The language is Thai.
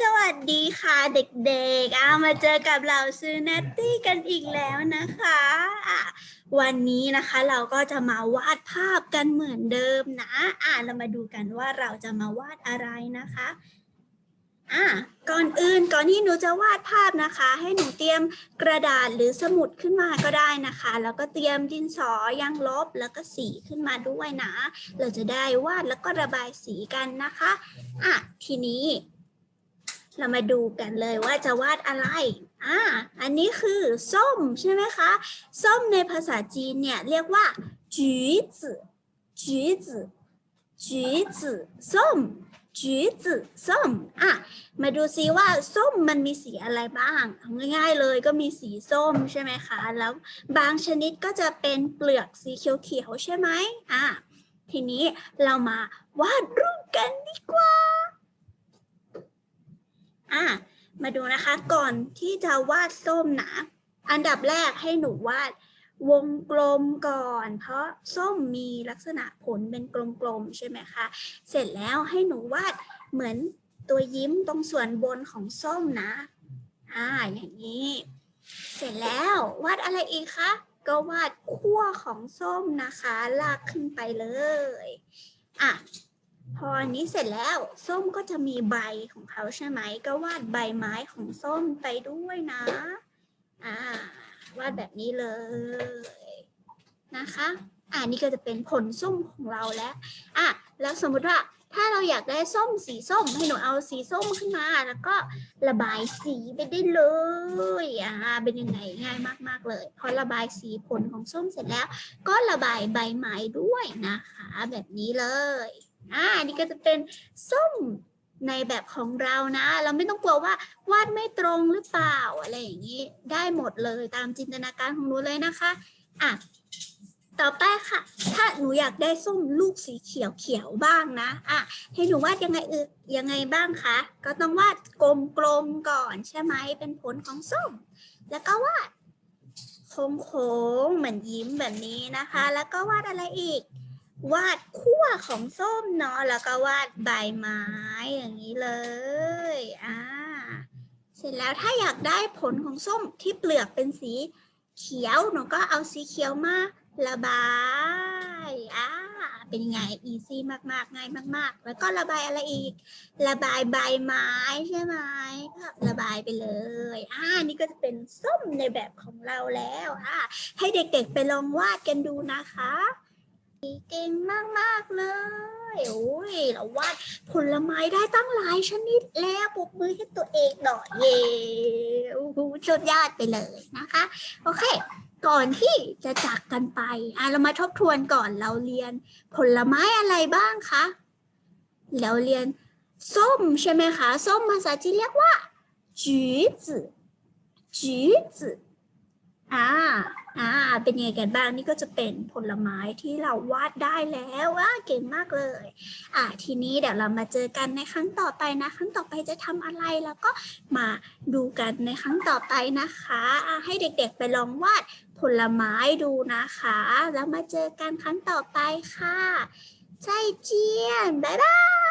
สวัสดีค่ะเด็กๆอามาเจอกับเราซื้อเนตตี้กันอีกแล้วนะคะอะวันนี้นะคะเราก็จะมาวาดภาพกันเหมือนเดิมนะ อ่าเรามาดูกันว่าเราจะมาวาดอะไรนะคะอะก่อนอื่นก่อนที่หนูจะวาดภาพนะคะ ให้หนูเตรียมกระดาษหรือสมุดขึ้นมาก็ได้นะคะ แล้วก็เตรียมดินสอยางลบแล้วก็สีขึ้นมาด้วยนะ เราจะได้วาดแล้วก็ระบายสีกันนะคะอะทีนี้ เรามาดูกันเลยว่าจะวาดอะไร อ่า อันนี้คือส้มใช่ไหมคะ ส้มในภาษาจีนเนี่ยเรียกว่าจีจืจีจืจีจืส้มจีจืส้ม อะ มาดูซิว่าส้มมันมีสีอะไรบ้าง ง่ายๆเลยก็มีสีส้มใช่ไหมคะ แล้วบางชนิดก็จะเป็นเปลือกสีเขียวๆใช่ไหมอะ ทีนี้เรามาวาดรูปกันดีกว่า อะมาดูนะคะก่อนที่จะวาดส้มนะอันดับแรกให้หนูวาดวงกลมก่อน เพราะส้มมีลักษณะผลเป็นกลมๆใช่ไหมคะ เสร็จแล้วให้หนูวาดเหมือนตัวยิ้มตรงส่วนบนของส้มนะ อ่า อย่างนี้ เสร็จแล้ววาดอะไรอีกคะ ก็วาดขั้วของส้มนะคะ ลากขึ้นไปเลย อะ พออันนี้เสร็จแล้วส้มก็จะมีใบของเขาใช่ไหม ก็วาดใบไม้ของส้มไปด้วยนะ อ่าวาดแบบนี้เลยนะคะอ่านี่ก็จะเป็นผลส้มของเราแล้วอะแล้วสมมุติว่าถ้าเราอยากได้ส้มสีส้มให้หนูเอาสีส้มขึ้นมา แล้วก็ระบายสีไปได้เลยอ่าเป็นยังไงง่ายมาก ๆ เลย พอระบายสีผลของส้มเสร็จแล้ว ก็ระบายใบไม้ด้วยนะคะ แบบนี้เลย อ่านี่ก็จะเป็นส้มในแบบของเรานะ เราไม่ต้องกลัวว่าวาดไม่ตรงหรือเปล่าอะไรอย่างนี้ได้หมดเลยตามจินตนาการของหนูเลยนะคะอะต่อไปค่ะ ถ้าหนูอยากได้ส้มลูกสีเขียวเขียวๆบ้างนะอะให้หนูวาดยังไงเออยังไงบ้างคะก็ต้องวาดกลมๆก่อนใช่ไหมเป็นผลของส้ม แล้วก็วาดโค้งๆเหมือนยิ้มแบบนี้นะคะ แล้วก็วาดอะไรอีก วาดขั้วของส้มเนาะแล้วก็วาดใบไม้อย่างนี้เลยอ่าเสร็จแล้วถ้าอยากได้ผลของส้มที่เปลือกเป็นสีเขียวหนูก็เอาสีเขียวมาระบายอ่าเป็นไงอีซี่มากๆ ง่ายมาก ๆ แล้วก็ระบายอะไรอีก ระบายใบไม้ใช่ไหมก็ระบายไปเลยอ่านี่ก็จะเป็นส้มในแบบของเราแล้วอ่าให้เด็กๆไปลองวาดกันดูนะคะ เก่งมาก ๆ เลย โอ้ย เราวาดผลไม้ได้ตั้งหลายชนิดแล้วปรบมือให้ตัวเองหน่อยเย้โอ้โหสุดยอดไปเลยนะคะ โอเค ก่อนที่จะจากกันไป อ่ะ เรามาทบทวนก่อน เราเรียนผลไม้อะไรบ้างคะ เราเรียนส้มใช่ไหมคะ ส้มภาษาจีนเรียกว่า橘子橘子อ่า อ่า เป็นยังไงกันบ้างนี่ก็จะเป็นผลไม้ที่เราวาดได้แล้วว่าเก่งมากเลย อ่าทีนี้เดี๋ยวเรามาเจอกันในครั้งต่อไปนะ ครั้งต่อไปจะทำอะไรแล้วก็มาดูกันในครั้งต่อไปนะคะอ่าให้เด็กๆไปลองวาดผลไม้ดูนะคะ แล้วมาเจอกันครั้งต่อไปค่ะใจเจียนบ๊ายบาย